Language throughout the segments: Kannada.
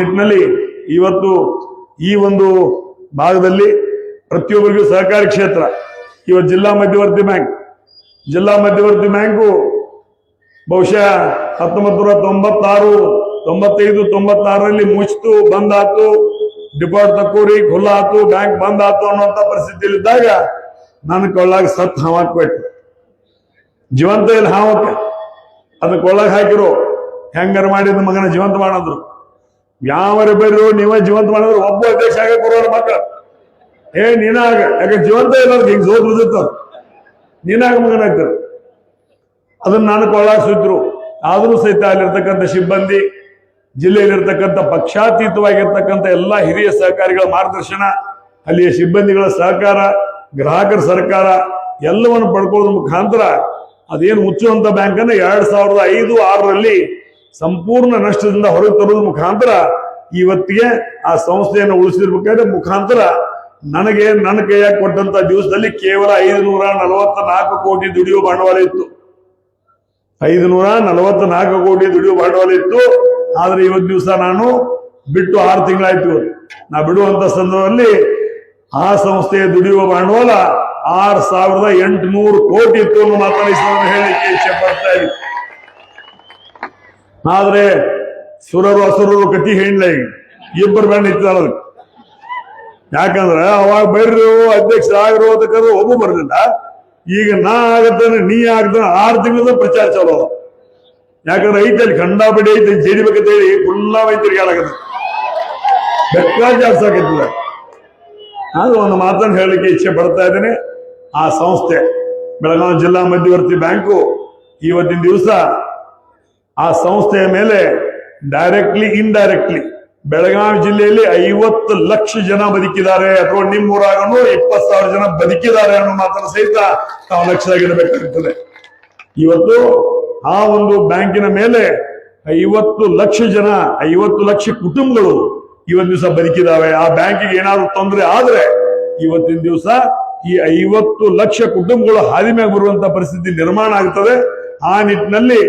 ನಿಟ್ಟಿನಲ್ಲಿ ಇವತ್ತು ಈ ಒಂದು ಭಾಗದಲ್ಲಿ ಪ್ರತಿಯೊಬ್ಬರಿಗೂ ಸಹಕಾರಿ ಕ್ಷೇತ್ರ. ಇವತ್ತು ಜಿಲ್ಲಾ ಮಧ್ಯವರ್ತಿ ಬ್ಯಾಂಕ್. ಜಿಲ್ಲಾ ಮಧ್ಯವರ್ತಿ ಬ್ಯಾಂಕು ಬಹುಶಃ ಹತ್ತೊಂಬತ್ತು ನೂರ ತೊಂಬತ್ತಾರು ತೊಂಬತ್ತೈದು, ತೊಂಬತ್ತಾರರಲ್ಲಿ ಮುಚ್ಚಿತು, ಬಂದಾತು ಡಿಪಾರ್ಟ್ ತಕ್ಕೋರಿ ಖುಲ್ಲ ಆತು ಬ್ಯಾಂಕ್ ಬಂದ್ ಆತು ಅನ್ನುವಂತ ಪರಿಸ್ಥಿತಿಯಲ್ಲಿದ್ದಾಗ ನನ್ನ ಕೊಳ್ಳಾಗ ಸತ್ ಹಾವಾಕ್ಬಿಟ್ಟು ಜೀವಂತ ಇಲ್ಲಿ ಹಾವಕ್ಕೆ. ಅದನ್ನ ಕೊಳ್ಳಾಗ ಹಾಕಿರು ಹೆಂಗಾರ ಮಾಡಿದ ಮಗನ ಜೀವಂತ ಮಾಡಿದ್ರು. ಯಾವರ ಬರ್ರು ನೀವ ಜೀವಂತ ಮಾಡಿದ್ರು ಒಬ್ಬ ಅಧ್ಯಕ್ಷ ಆಗ ಕೊಡೋರು ಮಾತ್ರ ಏ, ನೀನಾಗ, ಯಾಕೆ ಜೀವಂತ ಇಲ್ಲ ಹಿಂಗ್ ಬಿದ್ದಿತ್ತು ನೀನಾಗ ಮಗನ ಆಗ್ತಾರೆ. ಅದನ್ನ ನಾನು ಕೊಳ್ಳಾಸಿದ್ರು ಆದರೂ ಸಹಿತ ಅಲ್ಲಿರ್ತಕ್ಕಂಥ ಸಿಬ್ಬಂದಿ, ಜಿಲ್ಲೆಯಲ್ಲಿರ್ತಕ್ಕಂಥ ಪಕ್ಷಾತೀತವಾಗಿರ್ತಕ್ಕಂಥ ಎಲ್ಲ ಹಿರಿಯ ಸಹಕಾರಿಗಳ ಮಾರ್ಗದರ್ಶನ, ಅಲ್ಲಿಯ ಸಿಬ್ಬಂದಿಗಳ ಸಹಕಾರ, ಗ್ರಾಹಕರ ಸರ್ಕಾರ, ಎಲ್ಲವನ್ನು ಪಡ್ಕೊಳ್ಳೋದ್ರ ಮುಖಾಂತರ ಅದೇನು ಮುಚ್ಚುವಂತ ಬ್ಯಾಂಕ್ ಅನ್ನ ಎರಡ್ ಸಾವಿರದ ಐದು ಆರರಲ್ಲಿ ಸಂಪೂರ್ಣ ನಷ್ಟದಿಂದ ಹೊರಗೆ ತರೋದ್ರ ಮುಖಾಂತರ ಇವತ್ತಿಗೆ ಆ ಸಂಸ್ಥೆಯನ್ನು ಉಳಿಸಿರ್ಬೇಕಾದ್ರೆ ಮುಖಾಂತರ ನನಗೆ ನನ್ನ ಕೈಯಾಗ ಕೊಟ್ಟಂತ ದಿವಸದಲ್ಲಿ ಕೇವಲ ಐದುನೂರ ನಲವತ್ತ ನಾಲ್ಕು ಕೋಟಿ ದುಡಿಯುವ ಬಂಡವಾಳ ಇತ್ತು. ಐದುನೂರ ನಲವತ್ತ ನಾಲ್ಕು ಕೋಟಿ ದುಡಿಯುವ ಬಂಡವಾಳ ಇತ್ತು. ಆದ್ರೆ ಇವತ್ತು ದಿವಸ ನಾನು ಬಿಟ್ಟು ಆರು ತಿಂಗಳಾಯ್ತು. ನಾ ಬಿಡುವಂತ ಸಂದರ್ಭದಲ್ಲಿ ಆ ಸಂಸ್ಥೆಯ ದುಡಿಯುವ ಬಂಡವಾಳ ಆರ್ ಸಾವಿರದ ಎಂಟುನೂರು ಕೋಟಿ ಇತ್ತು ಅನ್ನೋ ಮಾತನ್ನ ಹೇಳಿ ಇಚ್ಛೆ ಇದ್ದೀನಿ. ಆದ್ರೆ ಸುರರು ಅಸುರರು ಕತಿ ಹೇಳಿಲ್ಲ ಈಗ ಇಬ್ಬರು ಬ್ಯಾಂಡ್ ಇರ್ತಾರ ಯಾಕಂದ್ರೆ ಅವಾಗ ಬೈರು ಅಧ್ಯಕ್ಷ ಆಗ್ರು ಅಂತ ಕರೆದು ಒಬ್ಬ ಬರಲಿಲ್ಲ. ಈಗ ನಾ ಆಗತ್ತಾನೆ, ನೀ ಆಗ್ತಾನೆ ಆರು ತಿಂಗಳ ಪ್ರಚಾರ ಚಾಲೋ ಯಾಕಂದ್ರೆ ಐತೆ ಅಲ್ಲಿ ಖಂಡಾಪಡಿ ಐತೆ ಜಡಿಬೇಕಂತ ಹೇಳಿ ಫುಲ್ಲಾ ವೈದ್ಯರಿಗೆ ಹಾಳಾಗತ್ತೆ ಬೆಕ್ಕಾ ಜಾಸ್ತಿ ಆಗತ್ತಿಲ್ಲ ನಾನು ಒಂದು ಮಾತನ್ನು ಹೇಳಲಿಕ್ಕೆ ಇಚ್ಛೆ ಪಡ್ತಾ ಇದ್ದೇನೆ. ಆ ಸಂಸ್ಥೆ, ಬೆಳಗಾವಿ ಜಿಲ್ಲಾ ಮಧ್ಯವರ್ತಿ ಬ್ಯಾಂಕು, ಇವತ್ತಿನ ದಿವಸ ಆ ಸಂಸ್ಥೆಯ ಮೇಲೆ ಡೈರೆಕ್ಟ್ಲಿ ಇಂಡೈರೆಕ್ಟ್ಲಿ ಬೆಳಗಾವಿ ಜಿಲ್ಲೆಯಲ್ಲಿ ಐವತ್ತು ಲಕ್ಷ ಜನ ಬದುಕಿದ್ದಾರೆ ಅಥವಾ ನಿಮ್ಮೂರಾಗನು ಇಪ್ಪತ್ತು ಸಾವಿರ ಜನ ಬದುಕಿದ್ದಾರೆ ಅನ್ನೋ ಮಾತ್ರ ಸಹಿತ ನಾವು ಲಕ್ಷದಾಗಿರಬೇಕಾಗ್ತದೆ ಇವತ್ತು ಆ ಒಂದು ಬ್ಯಾಂಕಿನ ಮೇಲೆ ಐವತ್ತು ಲಕ್ಷ ಜನ, ಐವತ್ತು ಲಕ್ಷ ಕುಟುಂಬಗಳು ಇವತ್ತು ದಿವಸ ಬದುಕಿದಾವೆ. ಆ ಬ್ಯಾಂಕಿಗೆ ಏನಾದ್ರು ತೊಂದರೆ ಆದ್ರೆ ಇವತ್ತಿನ ದಿವಸ ಈ ಐವತ್ತು ಲಕ್ಷ ಕುಟುಂಬಗಳು ಹಾದಿ ಮ್ಯಾಗ ಬರುವಂತ ಪರಿಸ್ಥಿತಿ ನಿರ್ಮಾಣ ಆಗ್ತದೆ. ಆ ನಿಟ್ಟಿನಲ್ಲಿ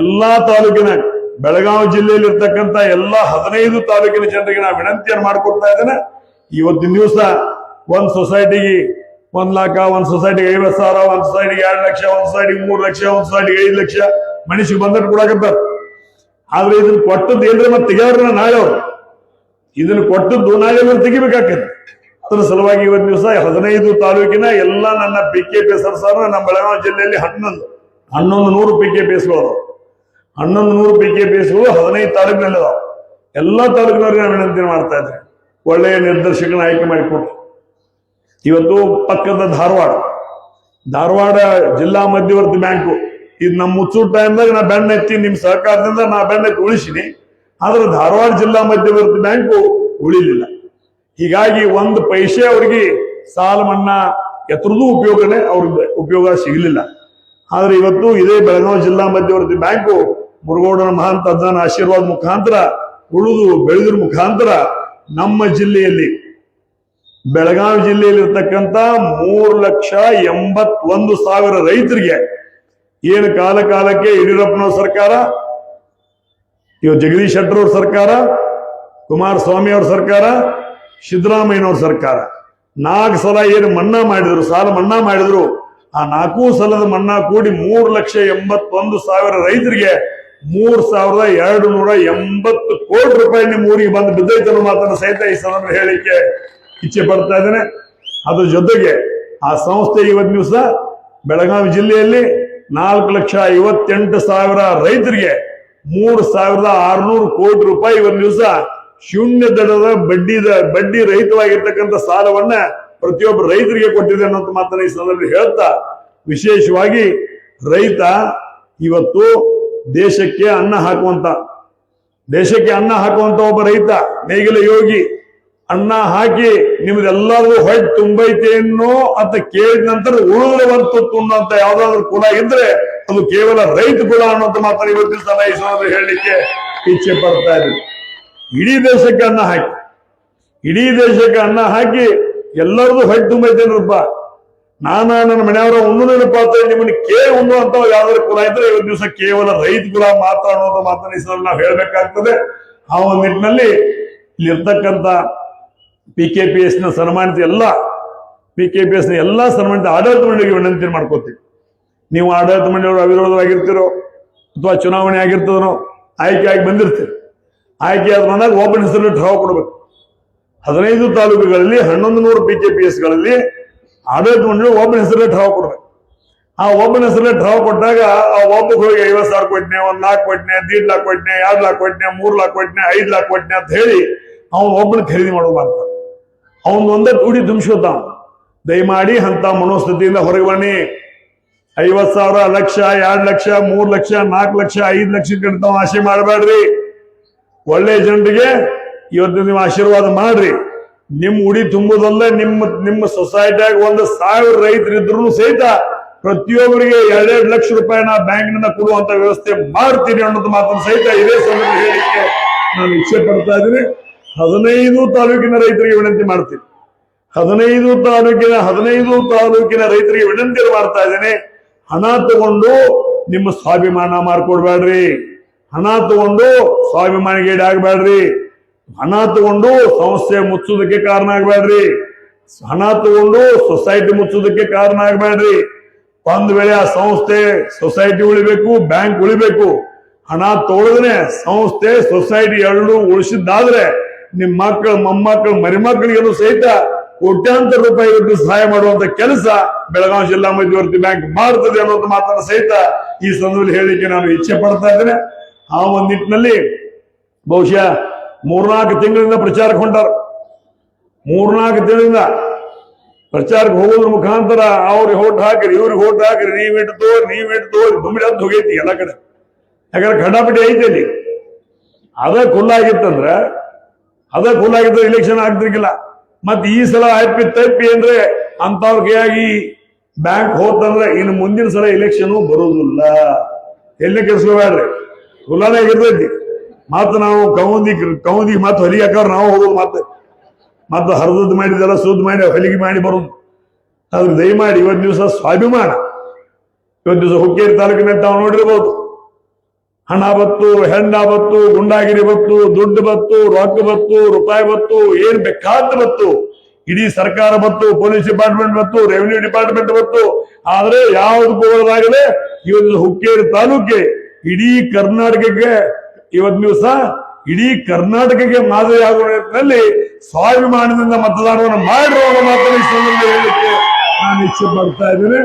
ಎಲ್ಲಾ ತಾಲೂಕಿನ ಬೆಳಗಾವಿ ಜಿಲ್ಲೆಯಲ್ಲಿ ಇರ್ತಕ್ಕಂಥ ಎಲ್ಲಾ ಹದಿನೈದು ತಾಲೂಕಿನ ಜನರಿಗೆ ನಾವು ವಿನಂತಿಯನ್ನು ಮಾಡ್ಕೊಡ್ತಾ ಇದ್ದೇನೆ. ಇವತ್ತಿನ ದಿವಸ ಒಂದ್ ಸೊಸೈಟಿಗೆ ಒಂದ್ ಲಾಖ ಒಂದ್ ಸೊಸೈಟಿಗೆ ಐವತ್ ಸಾವಿರ, ಒಂದ್ ಸೊಸೈಟಿಗೆ ಎರಡು ಲಕ್ಷ, ಒಂದ್ ಸೊಸೈಟಿಗೆ ಮೂರ್ ಲಕ್ಷ, ಒಂದ್ ಸೊಸೈಟಿಗೆ ಐದು ಲಕ್ಷ ಮನುಷ್ಯ ಬಂದಟ್ಟು ಕೊಡಕತ್ತಾರ ಆದ್ರೆ ಇದನ್ನ ಕೊಟ್ಟದ್ದು ಏನ್ರಿ ಮತ್ತೆ ತೆಗಿಯೋರ್ನ ನಾಳೆ ಅವ್ರು? ಇದನ್ನ ಕೊಟ್ಟದ್ದು ನಾಳೆ ಮೇಲೆ ತೆಗಿಬೇಕಾಗ್ತದೆ ಅದರ ಸಲುವಾಗಿ ಇವತ್ತು ದಿವಸ ಹದಿನೈದು ತಾಲೂಕಿನ ಎಲ್ಲ ನನ್ನ ಪಿ ಕೆ ಪಿ ಎಸ್ ನಮ್ಮ ಬೆಳಗಾವಿ ಜಿಲ್ಲೆಯಲ್ಲಿ ಹನ್ನೊಂದು ಹನ್ನೊಂದು ನೂರು ಪಿ ಕೆ ಪಿ ಹನ್ನೊಂದು ನೂರು ಪಿ ಕೆ ಪಿ ಎಸ್ಗಳು ಹದಿನೈದು ತಾಲೂಕಿನಲ್ಲಿ ಎಲ್ಲ ತಾಲೂಕಿನವ್ರಿಗೆ ನಾನು ವಿನಂತಿ ಮಾಡ್ತಾ ಇದ್ದೆ. ಒಳ್ಳೆಯ ನಿರ್ದೇಶಕನ ಆಯ್ಕೆ ಮಾಡಿಕೊಡ್ರಿ ಇವತ್ತು ಪಕ್ಕದ ಧಾರವಾಡ. ಧಾರವಾಡ ಜಿಲ್ಲಾ ಮಧ್ಯವರ್ತಿ ಬ್ಯಾಂಕು. ಇದು ನಮ್ಮ ಮುಚ್ಚೂರು ಟೈಮ್ದಾಗ ನಾ ಬೆಣ್ಣ ಎತ್ತಿ ನಿಮ್ಮ ಸಹಕಾರದಿಂದ ನಾ ಬೆಣ್ಣ ಎತ್ತಿ ಉಳಿಸಿನಿ. ಆದ್ರೆ ಧಾರವಾಡ ಜಿಲ್ಲಾ ಮಧ್ಯವರ್ತಿ ಬ್ಯಾಂಕು ಉಳಿಲಿಲ್ಲ. ಹೀಗಾಗಿ ಒಂದು ಪೈಸೆ ಅವ್ರಿಗೆ ಸಾಲ ಮನ್ನಾ ಎತ್ತರದೂ ಉಪಯೋಗನೇ ಅವ್ರಿಗೆ ಉಪಯೋಗ ಸಿಗಲಿಲ್ಲ. ಆದ್ರೆ ಇವತ್ತು ಇದೇ ಬೆಳಗಾವಿ ಜಿಲ್ಲಾ ಮಧ್ಯವರ್ತಿ ಬ್ಯಾಂಕು ಮುರುಗೋಡನ ಮಹಾಂತ ಆಶೀರ್ವಾದ ಮುಖಾಂತರ, ಉಳಿದು ಬೆಳೆದ್ರ ಮುಖಾಂತರ ನಮ್ಮ ಜಿಲ್ಲೆಯಲ್ಲಿ, ಬೆಳಗಾವಿ ಜಿಲ್ಲೆಯಲ್ಲಿ ಇರ್ತಕ್ಕಂಥ ಮೂರು ಲಕ್ಷ ಎಂಬತ್ತೊಂದು ಸಾವಿರ ರೈತರಿಗೆ ಏನು ಕಾಲ ಕಾಲಕ್ಕೆ ಯಡಿಯೂರಪ್ಪನವ್ರ ಸರ್ಕಾರ, ಇವ ಜಗದೀಶ್ ಶೆಟ್ಟರ್ ಅವ್ರ ಸರ್ಕಾರ ಕುಮಾರಸ್ವಾಮಿ ಅವ್ರ ಸರ್ಕಾರ, ಸಿದ್ದರಾಮಯ್ಯನವ್ರ ಸರ್ಕಾರ. ನಾಲ್ಕು ಸಲ ಏನು ಮನ್ನಾ ಮಾಡಿದ್ರು, ಸಾಲ ಮನ್ನಾ ಮಾಡಿದ್ರು, ಆ ನಾಲ್ಕು ಸಲದ ಮನ್ನಾ ಕೂಡಿ ಮೂರು ಲಕ್ಷ ಎಂಬತ್ತೊಂದು ಸಾವಿರ ರೈತರಿಗೆ ಮೂರ್ ಸಾವಿರದ ಎರಡು ನೂರ ಎಂಬತ್ತು ಕೋಟಿ ರೂಪಾಯಿ ನಿಮ್ಮ ಊರಿಗೆ ಬಂದು ಬಿದ್ದೈತೆ ಅನ್ನೋ ಮಾತನ್ನು ಸಹಿತ ಈ ಸಂದರ್ಭ ಹೇಳಿಕೆ ಇಚ್ಛೆ ಪಡ್ತಾ ಇದ್ದೇನೆ. ಅದ್ರ ಜೊತೆಗೆ ಆ ಸಂಸ್ಥೆ ಇವತ್ತು ದಿವಸ ಬೆಳಗಾವಿ ಜಿಲ್ಲೆಯಲ್ಲಿ ನಾಲ್ಕು ಲಕ್ಷ ಐವತ್ತೆಂಟು ಸಾವಿರ ರೈತರಿಗೆ ಮೂರು ಸಾವಿರದ ಆರ್ನೂರು ಕೋಟಿ ರೂಪಾಯಿ ಇವತ್ತು ದಿವಸ ಶೂನ್ಯ ದಡದ ಬಡ್ಡಿ ಬಡ್ಡಿ ರಹಿತವಾಗಿರ್ತಕ್ಕಂಥ ಸಾಲವನ್ನ ಪ್ರತಿಯೊಬ್ಬ ರೈತರಿಗೆ ಕೊಟ್ಟಿದೆ ಅನ್ನೋಂಥ ಮಾತನ್ನ ಈ ಸಂದರ್ಭದಲ್ಲಿ ಹೇಳ್ತಾ, ವಿಶೇಷವಾಗಿ ರೈತ ಇವತ್ತು ದೇಶಕ್ಕೆ ಅನ್ನ ಹಾಕುವಂತ, ದೇಶಕ್ಕೆ ಅನ್ನ ಹಾಕುವಂತ ಒಬ್ಬ ರೈತ, ನೇಗಿಲ ಯೋಗಿ, ಅನ್ನ ಹಾಕಿ ನಿಮ್ದೆಲ್ಲರಿಗೂ ಹೊಟ್ಟೆ ತುಂಬೈತೆ ಅನ್ನೋ ಅಂತ ಕೇಳಿದ ನಂತರ ಉಳಿದವಂತು ಅನ್ನುವಂತ ಯಾವ್ದಾದ್ರು ಕುಲ ಇದ್ರೆ ಅದು ಕೇವಲ ರೈತ ಕುಲ ಅನ್ನೋಂತ ಮಾತ್ರ ಇವತ್ತಿನ ಸಂದರ್ಭದಲ್ಲಿ ಹೇಳಲಿಕ್ಕೆ ಇಚ್ಛೆ ಪಡ್ತಾ ಇದ್ದೀವಿ ಇಡೀ ದೇಶಕ್ಕೆ ಅನ್ನ ಹಾಕಿ, ಇಡೀ ದೇಶಕ್ಕೆ ಅನ್ನ ಹಾಕಿ ಎಲ್ಲರದು ಹೊಟ್ಟೆ ತುಂಬೈತೇನ್ರಪ್ಪ ನಾನ ನನ್ನ ಮನೆಯವರ ಒಂದು ನೆನಪಾತ ನಿಮ್ಮನ್ನ ಕೇಳಿ ಉಣ್ಣುವಂತ ಯಾವ್ದಾದ್ರು ಕುಲ ಇದ್ರೆ ಇವತ್ತು ದಿವಸ ಕೇವಲ ರೈತ ಕುಲ ಮಾತ್ರ ಅನ್ನೋದು ಮಾತನ್ನ ಈ ನಾವು ಹೇಳ್ಬೇಕಾಗ್ತದೆ. ಆ ಒಂದು ನಿಟ್ಟಿನಲ್ಲಿ ಇಲ್ಲಿರ್ತಕ್ಕಂಥ ಪಿ ಕೆ ಪಿ ಎಸ್ ಸನ್ಮಾನಿತ ಎಲ್ಲ ಪಿ ಕೆ ಪಿ ಎಸ್ನ ಎಲ್ಲ ಸನ್ಮಾನಿತ ಆಡಳಿತ ಮಂಡಳಿಗೆ ವಿನಂತಿ ಮಾಡ್ಕೋತೀವಿ. ನೀವು ಆಡಳಿತ ಮಂಡಳಿಯವರು ಅವಿರೋಧವಾಗಿರ್ತೀರೋ ಅಥವಾ ಚುನಾವಣೆ ಆಗಿರ್ತದನೋ ಆಯ್ಕೆ ಆಗಿ ಬಂದಿರ್ತೀರಿ. ಆಯ್ಕೆ ಆದ ಬಂದಾಗ ಒಬ್ಬನ ಹೆಸರು ಠರಾವ್ ಕೊಡಬೇಕು. ಹದಿನೈದು ತಾಲೂಕುಗಳಲ್ಲಿ ಹನ್ನೊಂದು ನೂರು ಪಿ ಕೆ ಪಿ ಎಸ್ಗಳಲ್ಲಿ ಆಡಳಿತ ಮಂಡಳಿ ಒಬ್ಬನ ಹೆಸರಲ್ಲೇ ಠರಾವ್ ಕೊಡ್ಬೇಕು. ಆ ಒಬ್ಬನ ಹೆಸರಲ್ಲೇ ಠರಾವ್ ಕೊಟ್ಟಾಗ ಆ ಒಬ್ಬ ಹೋಗಿ ಐವತ್ತು ಸಾವಿರ ಕೊಟ್ಟನೆ ಒಂದ್ ಲಾಖ ಕೊಟ್ಟನೆ ದೀಡ್ ಲಾಕ್ ಕೊಟ್ಟನೆ ಎರಡ್ ಲಾಕ್ ಕೊಟ್ಟನೆ ಮೂರ್ ಲಾಕ್ ಕೊಟ್ಟನೆ ಐದ್ ಲಾಕ್ ಕೊಟ್ಟನೆ ಅಂತ ಹೇಳಿ ಅವನು ಒಬ್ಬನ ಖರೀದಿ ಮಾಡ್ತಾನೆ ಅವನ್ ಒಂದೇ ತುಡಿ ತುಂಬಿಸ್ಕೊತಾವ ದಯಮಾಡಿ ಅಂತ ಮನೋಸ್ಥಿತಿಯಿಂದ ಹೊರಗೆ ಬನ್ನಿ. ಐವತ್ ಸಾವಿರ, ಲಕ್ಷ, ಎರಡ್ ಲಕ್ಷ, ಮೂರ್ ಲಕ್ಷ, ನಾಲ್ಕು ಲಕ್ಷ, ಐದ್ ಲಕ್ಷ ತಾವು ಆಶೆ ಮಾಡಬೇಡ್ರಿ. ಒಳ್ಳೆ ಜನರಿಗೆ ಇವತ್ತು ನೀವು ಆಶೀರ್ವಾದ ಮಾಡ್ರಿ. ನಿಮ್ ಉಡಿ ತುಂಬುದಲ್ಲೇ ನಿಮ್ಮ ನಿಮ್ಮ ಸೊಸೈಟಿಯಾಗ ಒಂದು ಸಾವಿರ ರೈತರಿದ್ರು ಸಹಿತ ಪ್ರತಿಯೊಬ್ಬರಿಗೆ ಎರಡೆರಡು ಲಕ್ಷ ರೂಪಾಯಿನ ಬ್ಯಾಂಕ್ನಿಂದ ಕೊಡುವಂತ ವ್ಯವಸ್ಥೆ ಮಾಡ್ತೀನಿ ಅನ್ನೋದು ಮಾತನ್ನು ಸಹಿತ ಇದೇ ಸಂದರ್ಭ ಹೇಳಿಕೆ ನಾನು ಇಚ್ಛೆ ಪಡ್ತಾ ಇದ್ದೀನಿ. ಹದಿನೈದು ತಾಲೂಕಿನ ರೈತರಿಗೆ ವಿನಂತಿ ಮಾಡ್ತೀನಿ. ಹದಿನೈದು ತಾಲೂಕಿನ ಹದಿನೈದು ತಾಲೂಕಿನ ರೈತರಿಗೆ ವಿನಂತಿ ಮಾಡ್ತಾ ಇದ್ದೇನೆ. ಹಣ ತಗೊಂಡು ನಿಮ್ಮ ಸ್ವಾಭಿಮಾನ ಮಾರ್ಕೊಡ್ಬೇಡ್ರಿ ಹಣ ತಗೊಂಡು ಸ್ವಾಭಿಮಾನಿಗೆ ಆಗ್ಬೇಡ್ರಿ ಹಣ ತಗೊಂಡು ಸಂಸ್ಥೆ ಮುಚ್ಚೋದಕ್ಕೆ ಕಾರಣ ಆಗ್ಬೇಡ್ರಿ. ಹಣ ತಗೊಂಡು ಸೊಸೈಟಿ ಮುಚ್ಚೋದಕ್ಕೆ ಕಾರಣ ಆಗ್ಬೇಡ್ರಿ. ಒಂದ್ ವೇಳೆ ಆ ಸಂಸ್ಥೆ ಸೊಸೈಟಿ ಉಳಿಬೇಕು, ಬ್ಯಾಂಕ್ ಉಳಿಬೇಕು. ಹಣ ತಗೊಳದ್ರೆ ಸಂಸ್ಥೆ, ಸೊಸೈಟಿ ಎರಡು ಉಳಿಸಿದ್ದಾದ್ರೆ ನಿಮ್ ಮಕ್ಕಳು, ಮೊಮ್ಮಕ್ಕಳು ಮರಿಮಕ್ಕಳಿಗೂ ಸಹಿತ ಕೋಟ್ಯಾಂತರ ರೂಪಾಯಿ ಇವತ್ತು ಸಹಾಯ ಮಾಡುವಂತ ಕೆಲಸ ಬೆಳಗಾವಿ ಜಿಲ್ಲಾ ಮಧ್ಯವರ್ತಿ ಬ್ಯಾಂಕ್ ಮಾಡ್ತದೆ ಅನ್ನೋದು ಮಾತನ್ನ ಸಹಿತ ಈ ಸಂದರ್ಭದಲ್ಲಿ ಹೇಳಿಕೆ ನಾನು ಇಚ್ಛೆ ಪಡ್ತಾ ಇದ್ದೇನೆ. ಆ ಒಂದು ನಿಟ್ಟಿನಲ್ಲಿ ಬಹುಶಃ ಮೂರ್ನಾಲ್ಕು ತಿಂಗಳಿಂದ ಪ್ರಚಾರಕ್ಕೆ ಹೊಂಟಾರ. ಮೂರ್ನಾಲ್ಕು ತಿಂಗಳಿಂದ ಪ್ರಚಾರಕ್ಕೆ ಹೋಗೋದ್ರ ಮುಖಾಂತರ ಅವ್ರಿಗೆ ಹೋಟ್ ಹಾಕಿರಿ, ಇವ್ರಿಗೆ ಹೋಟ್ ಹಾಕಿರಿ, ನೀವ್ ಇಟ್ಟು ನೀವ್ ಇಟ್ಟು ದುಮ್ಮಿಡ ಅಂತ ಹೋಗೈತಿ ಎಲ್ಲ ಕಡೆ. ಯಾಕಂದ್ರೆ ಖಂಡಾಪಟ್ಟಿ ಐತೆ ಅಲ್ಲಿ. ಅದ ಕುಲ್ಲಾಗಿತ್ತಂದ್ರ, ಅದ ಕುಲ್ಲಾಗಿದ್ರೆ ಇಲೆಕ್ಷನ್ ಆಗ್ತಿರ್ಗಿಲ್ಲ ಮತ್ ಈ ಸಲ ಹೈಪಿ ತಪ್ಪಿ ಅಂದ್ರೆ ಅಂತವ್ರ ಕೈಯಾಗಿ ಬ್ಯಾಂಕ್ ಹೋತಂದ್ರೆ ಇನ್ನು ಮುಂದಿನ ಸಲ ಇಲೆಕ್ಷನ್ ಬರೋದಿಲ್ಲ. ಎಲ್ಲಿ ಕೆಲ್ಸ್ಕೋಬೇಡ್ರಿ ಖುಲ್ಲಾನೇ ಆಗಿರ್ತೈತಿ. ಮತ್ ನಾವು ಕೌಂದಿ ಕೌಂದಿ ಮತ್ ಹೊಲಿಗೆ ಹಾಕವ್ರ ನಾವು ಹೋಗೋದು ಮತ್ತೆ ಮತ್ತೆ ಹರಿದದ್ದು ಮಾಡಿದೆಲ್ಲ ಸೂದ್ ಮಾಡಿ ಹೊಲಿಗೆ ಮಾಡಿ ಬರೋದು. ಆದ್ರೆ ದಯಮಾಡಿ ಇವತ್ತು ದಿವಸ ಸ್ವಾಭಿಮಾನ. ಇವತ್ತು ದಿವಸ ಹುಕ್ಕೇರಿ ತಾಲೂಕಿನ ತಾವು ನೋಡಿರ್ಬೋದು. ಹಣ ಬತ್ತು, ಹೆಣ್ಣ ಬತ್ತು, ಗುಂಡಾಗಿರಿ ಬತ್ತು, ದುಡ್ಡು ಬತ್ತು, ರೊಕ್ಕ ಬತ್ತು, ರೂಪಾಯಿ ಬತ್ತು, ಏನ್ ಬೇಕಾದ ಬತ್ತು. ಇಡೀ ಸರ್ಕಾರ ಬತ್ತು, ಪೊಲೀಸ್ ಡಿಪಾರ್ಟ್ಮೆಂಟ್ ಬತ್ತು, ರೆವಿನ್ಯೂ ಡಿಪಾರ್ಟ್ಮೆಂಟ್ ಬತ್ತು. ಆದ್ರೆ ಯಾವ್ದು ಹೋಗಲಾಗದೆ ಇವತ್ತು ಹುಕ್ಕೇರಿ ತಾಲೂಕೆ ಇಡೀ ಕರ್ನಾಟಕಕ್ಕೆ ಇವತ್ತು ದಿವಸ ಇಡೀ ಕರ್ನಾಟಕಕ್ಕೆ ಮಾದರಿ ಆಗುವ ನಿಟ್ಟಿನಲ್ಲಿ ಸ್ವಾಭಿಮಾನದಿಂದ ಮತದಾನವನ್ನು ಮಾಡಿರುವ ಮಾತನ್ನು ನಾನು ಇಚ್ಛೆ ಪಡ್ತಾ ಇದ್ದೇನೆ.